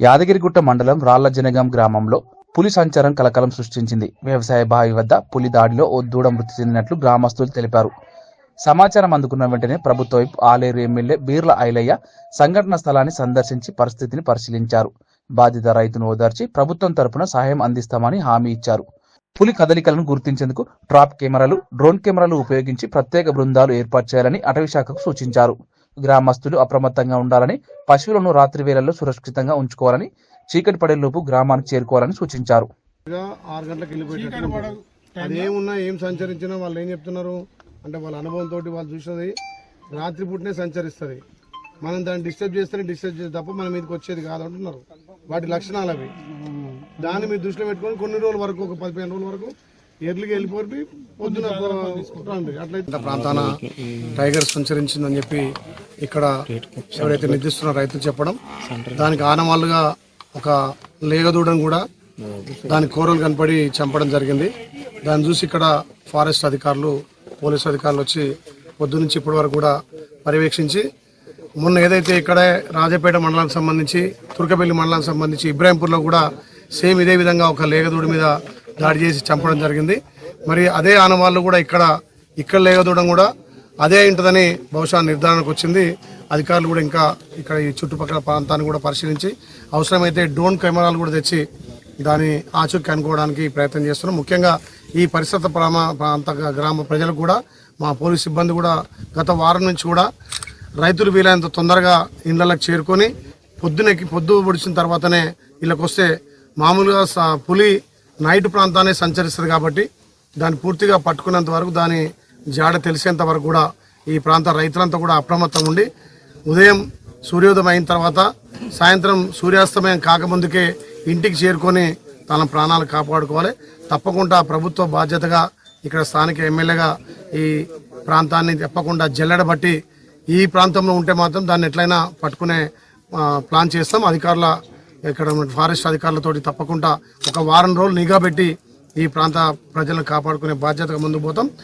యాదగిరిగుట్ట మండలం రాళ్ళజనగం గ్రామంలో పులి సంచారం కలకలం సృష్టించింది. వ్యవసాయ బావి వద్ద పులి దాడిలో ఓ దూడ మృతి చెందినట్లు గ్రామస్తులు తెలిపారు. సమాచారం అందుకున్న వెంటనే ప్రభుత్వ వైపు ఆలేరు ఎమ్మెల్యే బీర్ల ఐలయ్య సంఘటన స్థలాన్ని సందర్శించి పరిస్థితిని పరిశీలించారు. బాధిత రైతును ఓదార్చి ప్రభుత్వం తరపున సహాయం అందిస్తామని హామీ ఇచ్చారు. పులి కదలికలను గుర్తించేందుకు ట్రాప్ కెమెరాలు డ్రోన్ కెమెరాలు ఉపయోగించి ప్రత్యేక బృందాలు ఏర్పాటు చేయాలని అటవీ శాఖకు సూచించారు. గ్రామస్తులు అప్రమత్తంగా ఉండాలని పశువులను రాత్రి వేళల్లో సురక్షితంగా ఉంచుకోవాలని చీకటి పడేలోపు గ్రామానికి చేరుకోవాలని సూచించారు. ఆరు గంటలకు. అదేమున్నా ఏం సంచరించినా వాళ్ళు ఏం చెప్తున్నారు? అంటే వాళ్ళ అనుభవంతో వాళ్ళు చూసినది రాత్రి పూటనే సంచరిస్తుంది. మనం దాన్ని డిస్టర్బ్ చేస్తేనే డిస్టర్బ్ చేస్తే తప్ప మన మీదకి వచ్చేది కాదు అంటున్నారు. వాటి లక్షణాలు అవి. దాన్ని మీరు దృష్టిలో పెట్టుకొని కొన్ని రోజుల వరకు ఒక పదిహేను రోజుల వరకు ఎర్లీగా వెళ్ళిపోయి పొద్దున రండి. అట్లయితే ప్రాంతాన టైగర్ సంచరించిందని చెప్పి ఇక్కడ ఎవరైతే నిర్దిస్తున్న రైతులు చెప్పడం దానికి ఆనవాళ్ళుగా ఒక లేగదూడను కూడా దాని కూరలు కనపడి చంపడం జరిగింది. దాన్ని చూసి ఇక్కడ ఫారెస్ట్ అధికారులు పోలీసు అధికారులు వచ్చి పొద్దు నుంచి ఇప్పటి వరకు కూడా పర్యవేక్షించి మొన్న ఏదైతే ఇక్కడే రాజపేట మండలానికి సంబంధించి తుర్కపల్లి మండలానికి సంబంధించి ఇబ్రాహింపూర్లో కూడా సేమ్ ఇదే విధంగా ఒక లేగదూడి మీద దాడి చేసి చంపడం జరిగింది. మరి అదే ఆనవాళ్ళు కూడా ఇక్కడ ఇక్కడ లేగదూడడం కూడా అదే ఉంటుందని బహుశా నిర్ధారణకు వచ్చింది. అధికారులు కూడా ఇంకా ఇక్కడ ఈ చుట్టుపక్కల ప్రాంతాన్ని కూడా పరిశీలించి అవసరమైతే డ్రోన్ కెమెరాలు కూడా తెచ్చి దాని ఆచూకీ అనుకోవడానికి ప్రయత్నం చేస్తున్నాం. ముఖ్యంగా ఈ పరిసర ప్రామ ప్రాంత గ్రామ ప్రజలకు కూడా మా పోలీస్ సిబ్బంది కూడా గత వారం నుంచి కూడా రైతులు వీలైనంత తొందరగా ఇళ్ళకు చేరుకొని పొద్దునకి పొద్దు పొడిచిన తర్వాతనే ఇళ్ళకి వస్తే మామూలుగా స- పులి నైట్ ప్రాంతాన్ని సంచరిస్తుంది కాబట్టి దాన్ని పూర్తిగా పట్టుకున్నంత వరకు దాని జాడ తెలిసేంత వరకు కూడా ఈ ప్రాంత రైతులంతా కూడా అప్రమత్తం ఉండి ఉదయం సూర్యోదయం అయిన తర్వాత సాయంత్రం సూర్యాస్తమయం కాకముందుకే ఇంటికి చేరుకొని తన ప్రాణాలు కాపాడుకోవాలి. తప్పకుండా ప్రభుత్వ బాధ్యతగా ఇక్కడ స్థానిక ఎమ్మెల్యేగా ఈ ప్రాంతాన్ని తప్పకుండా జల్లెడబట్టి ఈ ప్రాంతంలో ఉంటే మాత్రం దాన్ని ఎట్లయినా పట్టుకునే ప్లాన్ చేస్తాం. అధికారుల ఇక్కడ ఫారెస్ట్ అధికారులతోటి తప్పకుండా ఒక వారం రోజులు నిఘా పెట్టి ఈ ప్రాంత ప్రజలను కాపాడుకునే బాధ్యతగా ముందుకు పోతాం.